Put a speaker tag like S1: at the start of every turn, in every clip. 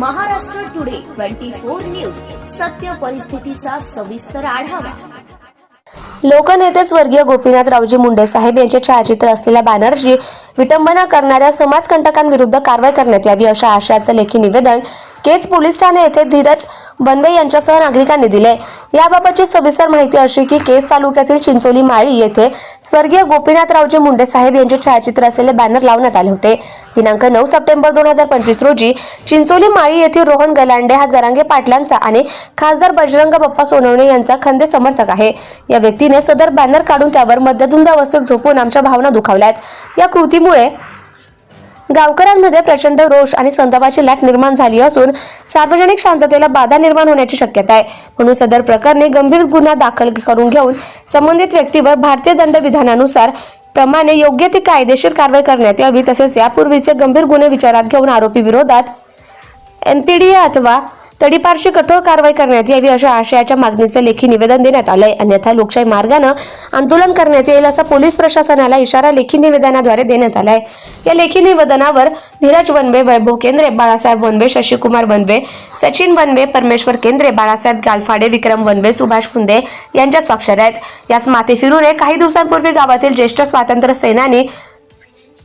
S1: Twenty four news. सत्य परिस्थितीचा सविस्तर आढावा.
S2: लोकनेते स्वर्गीय गोपीनाथरावजी मुंडे साहेब यांचे छायाचित्र असलेल्या बॅनरची विटंबना करणाऱ्या समाजकंटकांविरुद्ध कारवाई करण्यात यावी अशा आशयाचं लेखी निवेदन केज पोलीस ठाणे येथे धीरज बनवे यांच्यासह नागरिकांनी दिले. याबाबतची सविस्तर माहिती अशी की केज तालुक्यातील चिंचोली माळी येथे स्वर्गीय गोपीनाथरावजी मुंडे साहेब यांचे छायाचित्र असलेले बॅनर लावण्यात आले होते. दिनांक नऊ सप्टेंबर दोन हजार पंचवीस रोजी चिंचोली माळी येथील रोहन गलांडे हा जरांगे पाटलांचा आणि खासदार बजरंग बाप्पा सोनवणे यांचा खंदे समर्थक आहे. या व्यक्तीने सदर बॅनर काढून त्यावर मध्यधुंद अवस्थेत झोपून आमच्या भावना दुखावल्यात. या कृतीमुळे गावकऱ्यांमध्ये प्रचंड रोष आणि संतापाची लाट निर्माण झाली असून सार्वजनिक शांततेला बाधा निर्माण होण्याची शक्यता आहे. म्हणून सदर प्रकरणी गंभीर गुन्हा दाखल करून घेऊन संबंधित व्यक्तीवर भारतीय दंड विधानानुसार प्रमाणे योग्य ती कायदेशीर कारवाई करण्यात यावी तसेच यापूर्वीचे गंभीर गुन्हे विचारात घेऊन आरोपी विरोधात एमपीडीए अथवा तडीपारशी कठोर कारवाई करण्यात यावी अशा आशयाच्या मागणीचे लेखी निवेदन देण्यात आलंय. अन्यथा लोकशाही मार्गानं आंदोलन करण्यात येईल असा पोलीस प्रशासनाला इशारा लेखी निवेदनाद्वारे देण्यात आलाय. या लेखी निवेदनावर धीरज वनवे वैभव केंद्रे बाळासाहेब वनवे शशिकुमार वनवे सचिन वनवे परमेश्वर केंद्रे बाळासाहेब गालफाडे विक्रम वनवे सुभाष फुंदे यांच्या स्वाक्षऱ्या आहेत. याच माते फिरून काही दिवसांपूर्वी गावातील ज्येष्ठ स्वातंत्र्य सेनानी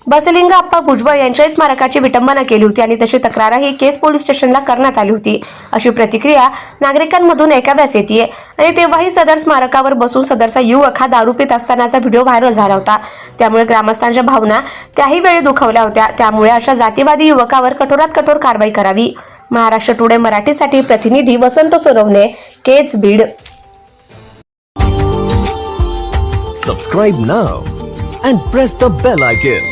S2: बसलिंग आप्पा भुजबळ यांच्या स्मारकाची विटंबना केली होती आणि तशी तक्रारही केस पोलीस स्टेशनला करण्यात आली होती. अशी प्रतिक्रिया नागरिकांमधून ऐकाव्यास येते आणि तेव्हाही सदर स्मारकावर बसून सदरचा युवक हा दारू पित असतानाचा व्हिडिओ व्हायरल झाला होता. त्यामुळे ग्रामस्थांच्या भावना त्याही वेळी दुखावल्या होत्या. त्यामुळे अशा जातीवादी युवकावर कठोरात कठोर कारवाई करावी. महाराष्ट्र टुडे मराठीसाठी प्रतिनिधी Vasant Sonawane Kej Beed.
S3: Subscribe now and press the bell icon